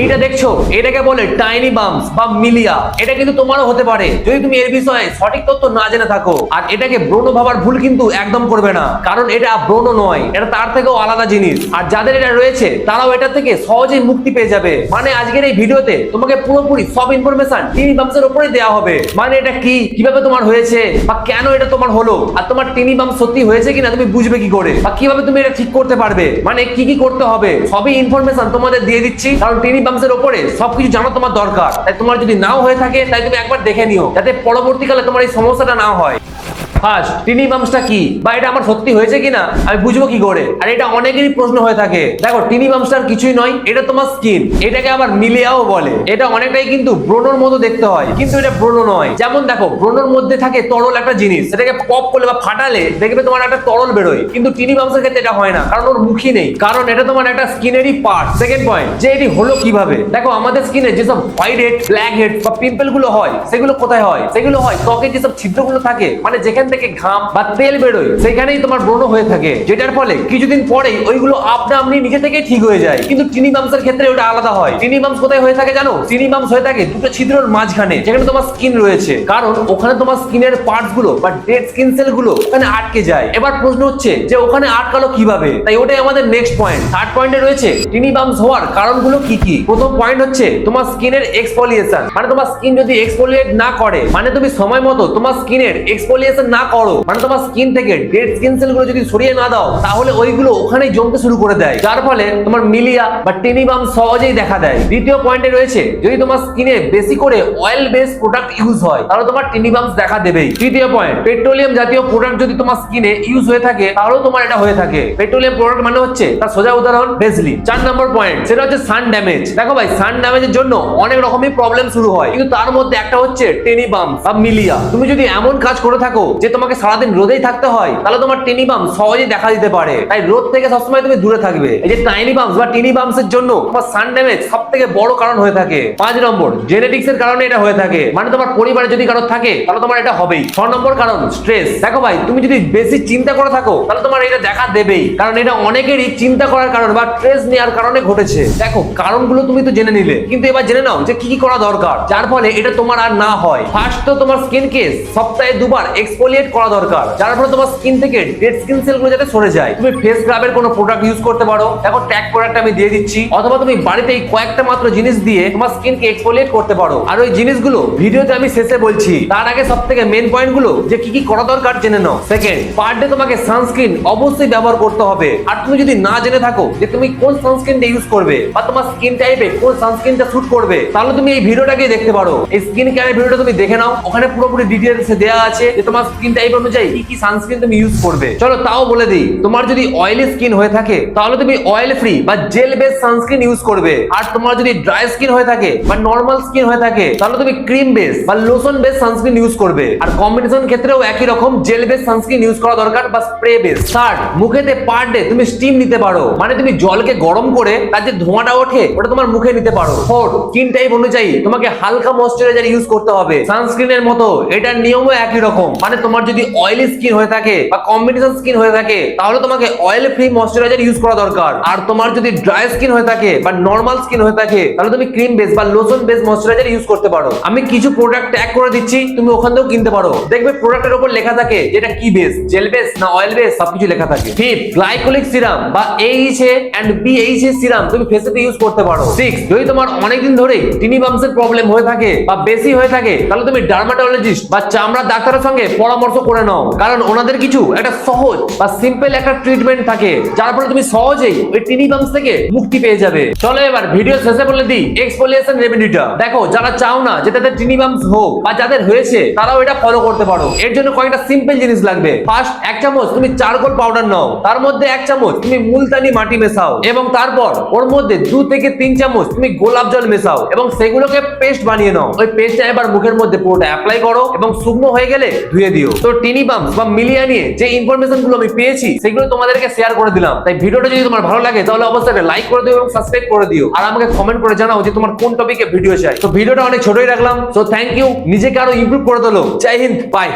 এইটা দেখছ? এটাকে বলে টাইনি বামস বা মিলিয়া এটা কিন্তু তোমারও হতে পারে। যদি তুমি এর বিষয়ে সঠিক তথ্য না জেনে থাকো, আর এটাকে ব্রণ ভাবার ভুল কিন্তু একদম করবে না। কারণ এটা ব্রণ নয়, এটা তার থেকেও আলাদা জিনিস। আর যাদের এটা রয়েছে, তারাও এটা থেকে সহজেই মুক্তি পেয়ে যাবে। মানে আজকের এই ভিডিওতে তোমাকে পুরোপুরি সব ইনফরমেশন টিনি বামসের উপরে দেওয়া হবে। মানে এটা কি? কীভাবে তোমার হয়েছে? বা কেন এটা তোমার হলো? আর তোমার টিনি বাম সত্যি হয়েছে কিনা, তুমি বুঝবে কি করে? বা কীভাবে তুমি এটা ঠিক করতে পারবে? মানে কি কি করতে হবে? সবই ইনফরমেশন তোমাদের দিয়ে দিচ্ছি। কারণ টিনি বামসের উপরে সবকিছু জানা তোমার দরকার। তাই তোমার যদি নাও হয়ে থাকে, তাই তুমি একবার দেখে নিও, যাতে পরবর্তীকালে তোমার এই সমস্যাটা না হয়। ফার্স্ট টিনি বামসটা কি? বা এটা আমার সত্যি হয়েছে কিনা? আমি বুঝব কি করে? আর এটা অনেকেরই প্রশ্ন হয়ে থাকে। দেখো টিনি বামসটার কিছুই নয়, এটা তোমার স্কিন এটাকে আবার মিলিয়াও বলে। এটা অনেকটাই কিন্তু ব্রণর মতো দেখতে হয়। কিন্তু এটা ব্রণ নয়। যেমন দেখো, ব্রণর মধ্যে থাকে তরল একটা জিনিস। এটাকে পপ করলে বা ফাটালে দেখবে তোমার একটা তরল বেরোয়। কিন্তু টিনি বামসের ক্ষেত্রে এটা হয় না, কারণ ওর মুখই নেই। কারণ এটা তোমার একটা স্কিনেরই পার্ট সেকেন্ড পয়েন্ট যে এটি হলো কীভাবে? দেখো, আমাদের স্কিনে যেসব হোয়াইট হেড ব্ল্যাক হেড বা পিম্পলগুলো হয়, সেগুলো কোথায় হয়? সেগুলো হয় ত্বকে যেসব ছিদ্রগুলো থাকে মানে যেখান থেকে ঘাম বা তেল বেরোয়, সেখানেই তোমার ব্রণ হয়ে থাকে। যেটার ফলে কিছুদিন পরেই ওইগুলো আপনা আপনি নিজে থেকে ঠিক হয়ে যায়। কিন্তু টিনি বামসের ক্ষেত্রে ওটা আলাদা হয়। টিনি বামস কোথায় হয়ে থাকে জানো? টিনি বামস হয়ে থাকে দুটো ছিদ্রর মাঝখানে, যেখানে তোমার স্কিন রয়েছে। কারণ ওখানে তোমার স্কিনের পার্টসগুলো বা ডেড স্কিন সেলগুলো ওখানে আটকে যায়। এবার প্রশ্ন হচ্ছে যে ওখানে আটকালো কীভাবে? তাই ওটাই আমাদের নেক্সট পয়েন্ট থার্ড পয়েন্টে রয়েছে টিনি বামস হওয়ার কারণগুলো কি কি? প্রথম পয়েন্ট হচ্ছে তোমার স্কিনের এক্সফোলিয়েশন মানে তোমার স্কিন যদি এক্সফোলিয়েট না করে মানে তুমি সময় মতো তোমার স্কিনের এক্সফোলিয়েশন না করো। মানে তোমার স্কিন থেকে ডেড স্কিন সেলগুলো যদি সরিয়ে না দাও, তাহলে ওইগুলো ওখানেই জমতে শুরু করে দেয়। যার ফলে তোমার মিলিয়া বা টিনি বাম সহজেই দেখা দেয়। দ্বিতীয় পয়েন্টে রয়েছে, যদি তোমার স্কিনে বেশি করে অয়েল বেস প্রোডাক্ট ইউজ হয়, তাহলে তোমার টিনি বামস দেখা দেবেই। তৃতীয় পয়েন্ট পেট্রোলিয়াম জাতীয় প্রোডাক্ট যদি তোমার স্কিনে ইউজ হয়ে থাকে, তাহলেও তোমার এটা হয়ে থাকে। পেট্রোলিয়াম প্রোডাক্ট মানে হচ্ছে তার সোজা উদাহরণ বেসলি চার নম্বর পয়েন্ট সেটা হচ্ছে সান ড্যামেজ দেখো ভাই সান ড্যামেজের জন্য অনেক রকমের প্রবলেম শুরু হয়। কিন্তু তার মধ্যে একটা হচ্ছে টেনি বাম বা মিলিয়া তুমি যদি এমন কাজ করে থাকো, যে তোমাকে সারাদিন রোদেই থাকতে হয়, তাহলে তোমার টিনি বাম সহজেই দেখা দিতে পারে। তাই রোদ থেকে সবসময় তুমি দূরে থাকবে। এই যে টাইনি বামস বা টিনি বামস এর জন্য তোমার সান ড্যামেজ সব থেকে বড় কারণ হয়ে থাকে। পাঁচ নম্বর জেনেটিক্স এর কারণে এটা হয়ে থাকে। মানে তোমার পরিবারে যদি কারও থাকে, তাহলে তোমার এটা হবেই। ছ নম্বর কারণ স্ট্রেস দেখো ভাই, তুমি যদি বেশি চিন্তা করে থাকো, তাহলে তোমার এটা দেখা দেবেই। কারণ এটা অনেকেরই চিন্তা করার কারণ বা স্ট্রেস নেওয়ার কারণে ঘটেছে। দেখো, কারণগুলো তুমি তো জেনে নিলে। কিন্তু এবার জেনে নাও যে কি কি করা দরকার। যার ফলে এটা তোমার আর না হয়। ফার্স্ট তো তোমার স্কিনকে সপ্তাহে দুবার এক্সফোলিয়েট করা দরকার। যার ফলে তোমার স্কিন থেকে ডেড স্কিন সেলগুলো যাতে সরে যায়। তুমি ফেস স্ক্রাবের কোনো প্রোডাক্ট ইউজ করতে পারো। দেখো ট্যাগ প্রোডাক্ট আমি দিয়ে দিচ্ছি। অথবা তুমি বাড়িতে এই কয়েকটা মাত্র জিনিস দিয়ে তোমার স্কিনকে এক্সফোলিয়েট করতে পারো। আর ওই জিনিসগুলো ভিডিওতে আমি শেষে বলছি। তার আগে সব থেকে মেন পয়েন্টগুলো যে কি কি করা দরকার জেনে নাও। সেকেন্ড পার ডে তোমাকে সানস্ক্রিন অবশ্যই ব্যবহার করতে হবে। আর তুমি যদি না জেনে থাকো যে তুমি কোন সানস্ক্রিনটা ইউজ করবে বা তোমার স্কিন টাইপে কোন সানস্ক্রিনটা শুট করবে, তাহলে তুমি এই ভিডিওটাকে দেখতে পারো। এই স্কিন কেয়ারের ভিডিওটা তুমি দেখে নাও। ওখানে পুরোপুরি ডিটেলস দেওয়া আছে যে তোমার স্কিন টাইপ অনুযায়ী কি কি সানস্ক্রিন তুমি ইউজ করবে? চলো তাও বলে দিই, তোমার যদি অয়েলি স্কিন হয়ে থাকে, তাহলে তুমি অয়েল ফ্রি বা জেল বেস সানস্ক্রিন ইউজ করবে। আর তোমার যদি ড্রাই স্কিন হয়ে থাকে বা নর্মাল স্কিন হয়ে থাকে, তাহলে তুমি ক্রিম বেস বা লোশন বেস সানস্ক্রিন ইউজ করবে। আর কম্বিনেশন ক্ষেত্রেও একই রকম জেল বেস সানস্ক্রিন ইউজ করা দরকার বা স্প্রে বেস থার্ড মুখেতে পার ডে তুমি স্টিম নিতে পারো। মানে তুমি জলকে গরম করে তার যে ধোঁয়াটা ওঠে, ওটা তোমার মুখে নিতে পারো। ফোর্থ স্কিন টাইপ অনুযায়ী তোমাকে হালকা ময়শ্চারাইজার ইউজ করতে হবে। সানস্ক্রিনের মতো, এটার নিয়মও একই রকম। মানে তোমার যদি অয়েলি স্কিন হয়ে থাকে বা কম্বিনেশন স্কিন হয়ে থাকে, তাহলে তোমাকে অয়েল ফ্রি ময়শ্চারাইজার ইউজ করা দরকার। আর তোমার যদি ড্রাই স্কিন হয়ে থাকে বা নর্মাল স্কিন হয়ে থাকে, তাহলে তুমি ক্রিম বেস বা লোশন বেস ময়শ্চারাইজার ইউজ করতে পারো। আমি কিছু প্রোডাক্ট ট্যাগ করে দিচ্ছি, তুমি ওখান থেকেও কিনতে পারো। দেখবে প্রোডাক্টের উপর লেখা থাকে যেটা কি বেস জেল বেস না অয়েল বেস সবকিছু লেখা থাকে। ফিফথ গ্লাইকোলিক সিরাম বা এইচএ এন্ড বিএইচএ সিরাম তুমি ফেসেতে ইউজ করতে পারো। সিক্স যদি তোমার অনেকদিন ধরে টিনি বামসের প্রবলেম হয়ে থাকে বা বেশি হয়ে থাকে, তাহলে তুমি ডার্মাটোলজিস্ট বা চামড়া ডাক্তারের সঙ্গে পরামর্শ করে নাও। কারণ ওনাদের কিছু একটা সহজ বা সিম্পল একটা ট্রিটমেন্ট থাকে, যার ফলে তুমি সহজেই ওই টিনি বামস থেকে মুক্তি পেয়ে যাবে। চলো এবার ভিডিও শেষে বলে দিই এক্সফোলিয়েশন রেমেডিটা দেখো, যারা চাও না যে তাদের টিনি বামস হোক বা যাদের হয়েছে, তারাও এটা ফলো করতে পারো। এর জন্য কয়েকটা সিম্পল জিনিস লাগবে। ফার্স্ট এক চামচ তুমি চারকোল পাউডার নাও। তার মধ্যে এক চামচ তুমি মুলতানি মাটি মেশাও। এবং তারপর ওর মধ্যে দু থেকে তিন চামচ তুমি গোলাপ জল মেশাও। এবং সেগুলোকে পেস্ট বানিয়ে নাও। ওই পেস্টটা এবার মুখের মধ্যে পুরোটা অ্যাপ্লাই করো এবং শুকনো হয়ে গেলে ধুয়ে দিও। তো টিনি বামস বা মিলিয়া নিয়ে যে ইনফরমেশনগুলো আমি পেয়েছি, সেগুলো তোমাদেরকে শেয়ার করে দিলাম। তাই ভিডিওটা যদি তোমার ভালো লাগে, তাহলে অবশ্যই লাইক করে দিও এবং সাবস্ক্রাইব করে দিও। আর আমাকে কমেন্ট করে জানাও যে তোমার কোন টপিকে ভিডিও চাই। তো ভিডিওটা অনেক ছোটই রাখলাম। তো থ্যাংক ইউ নিজেকে আরও ইমপ্রুভ করে দিলো জয় হিন্দ। বাই